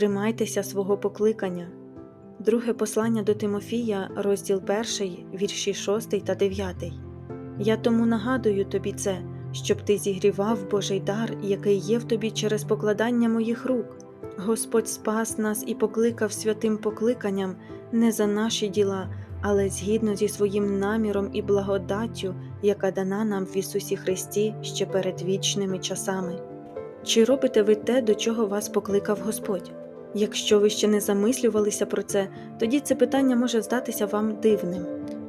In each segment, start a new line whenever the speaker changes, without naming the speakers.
тримайтеся свого покликання. Друге послання до Тимофія, розділ 1, вірші 6 та 9. Я тому нагадую тобі це, щоб ти зігрівав Божий дар, який є в тобі через покладання моїх рук. Господь спас нас і покликав святим покликанням не за наші діла, але згідно зі своїм наміром і благодаттю, яка дана нам в Ісусі Христі ще перед вічними часами. Чи робите ви те, до чого вас покликав Господь? Якщо ви ще не замислювалися про це, тоді це питання може здатися вам дивним.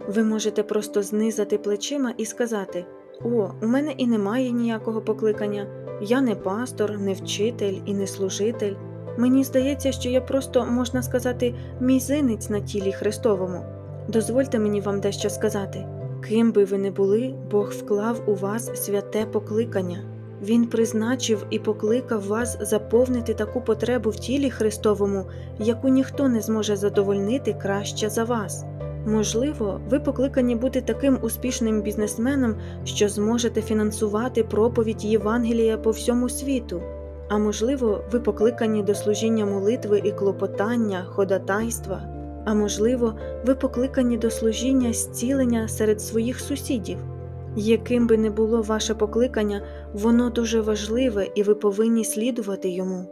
Ви можете просто знизати плечима і сказати: О, у мене і немає ніякого покликання, я не пастор, не вчитель і не служитель. Мені здається, що я просто, можна сказати, мізинець на тілі Христовому. Дозвольте мені вам дещо сказати. Ким би ви не були, Бог вклав у вас святе покликання. Він призначив і покликав вас заповнити таку потребу в тілі Христовому, яку ніхто не зможе задовольнити краще за вас. Можливо, ви покликані бути таким успішним бізнесменом, що зможете фінансувати проповідь Євангелія по всьому світу. А можливо, ви покликані до служіння молитви і клопотання, ходатайства. А можливо, ви покликані до служіння зцілення серед своїх сусідів. Яким би не було ваше покликання, воно дуже важливе і ви повинні слідувати йому.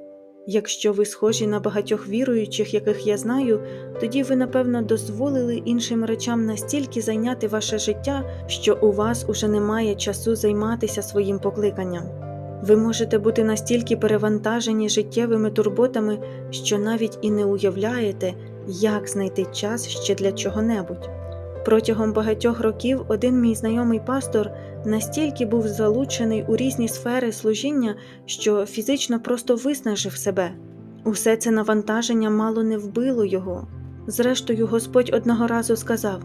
Якщо ви схожі на багатьох віруючих, яких я знаю, тоді ви, напевно, дозволили іншим речам настільки зайняти ваше життя, що у вас уже немає часу займатися своїм покликанням. Ви можете бути настільки перевантажені життєвими турботами, що навіть і не уявляєте, як знайти час ще для чого-небудь. Протягом багатьох років один мій знайомий пастор настільки був залучений у різні сфери служіння, що фізично просто виснажив себе. Усе це навантаження мало не вбило його. Зрештою, Господь одного разу сказав: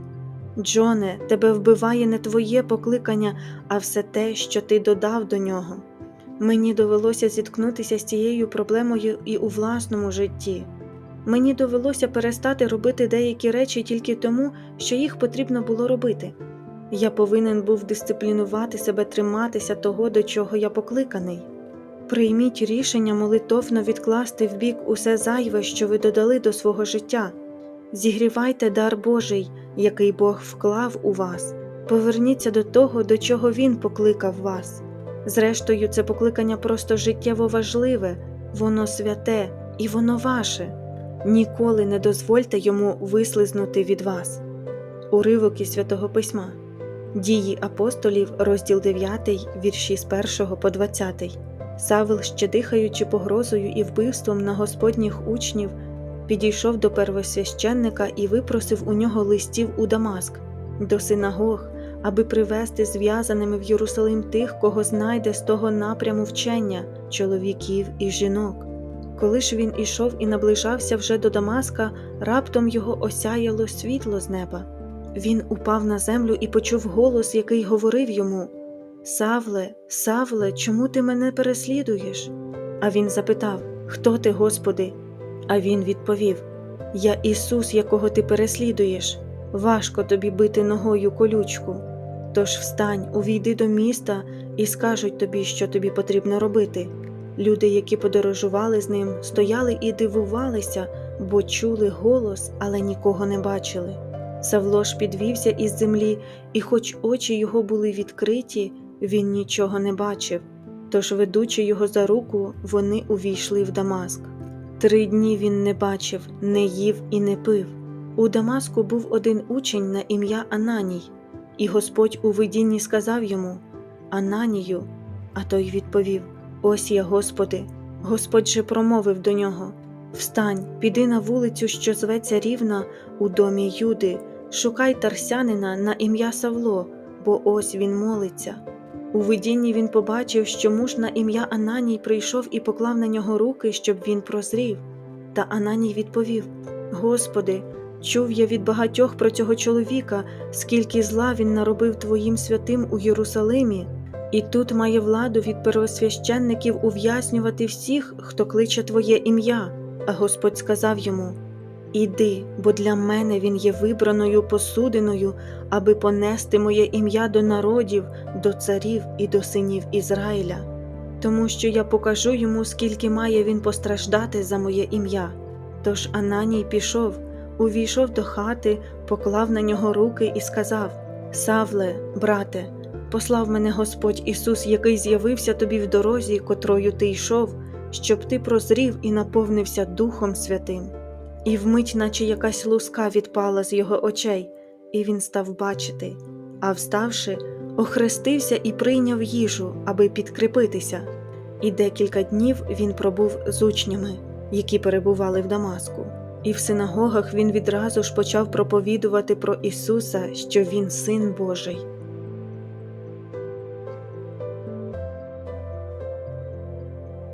Джоне, тебе вбиває не твоє покликання, а все те, що ти додав до нього. Мені довелося зіткнутися з цією проблемою і у власному житті. Мені довелося перестати робити деякі речі тільки тому, що їх потрібно було робити. Я повинен був дисциплінувати себе триматися того, до чого я покликаний. Прийміть рішення молитовно відкласти в бік усе зайве, що ви додали до свого життя. Зігрівайте дар Божий, який Бог вклав у вас. Поверніться до того, до чого Він покликав вас. Зрештою, це покликання просто життєво важливе, воно святе і воно ваше. Ніколи не дозвольте йому вислизнути від вас. Уривок із святого письма. Дії апостолів, розділ 9, вірші з 1 по 20. Савел, ще дихаючи погрозою і вбивством на господніх учнів, підійшов до первосвященника і випросив у нього листів у Дамаск, до синагог, аби привести зв'язаними в Єрусалим тих, кого знайде з того напряму вчення чоловіків і жінок. Коли ж він ішов і наближався вже до Дамаска, раптом його осяяло світло з неба. Він упав на землю і почув голос, який говорив йому: Савле, Савле, чому ти мене переслідуєш? А він запитав: Хто ти, Господи? А він відповів: Я Ісус, якого ти переслідуєш. Важко тобі бити ногою колючку. Тож встань, увійди до міста і скажуть тобі, що тобі потрібно робити. Люди, які подорожували з ним, стояли і дивувалися, бо чули голос, але нікого не бачили. Савло ж підвівся із землі, і, хоч очі його були відкриті, він нічого не бачив. Тож, ведучи його за руку, вони увійшли в Дамаск. Три дні він не бачив, не їв і не пив. У Дамаску був один учень на ім'я Ананій, і Господь у видінні сказав йому Ананію, а той відповів Ось я, Господи. Господь же промовив до нього Встань, піди на вулицю, що зветься рівна, у домі Юди, шукай тарсянина на ім'я Савло, бо ось він молиться. У видінні він побачив, що муж на ім'я Ананій прийшов і поклав на нього руки, щоб він прозрів. Та Ананій відповів: Господи, чув я від багатьох про цього чоловіка, скільки зла він наробив Твоїм святим у Єрусалимі. І тут має владу від первосвященників ув'язнювати всіх, хто кличе Твоє ім'я. А Господь сказав йому: Іди, бо для мене він є вибраною посудиною, аби понести моє ім'я до народів, до царів і до синів Ізраїля. тому що я покажу йому, скільки має він постраждати за моє ім'я. Тож Ананій пішов, увійшов до хати, поклав на нього руки і сказав: Савле, брате, послав мене Господь Ісус, який з'явився тобі в дорозі, котрою ти йшов, щоб ти прозрів і наповнився Духом Святим. І вмить, наче якась луска відпала з його очей, і він став бачити, а вставши, охрестився і прийняв їжу, аби підкріпитися. І декілька днів він пробув з учнями, які перебували в Дамаску. І в синагогах він відразу ж почав проповідувати про Ісуса, що Він Син Божий.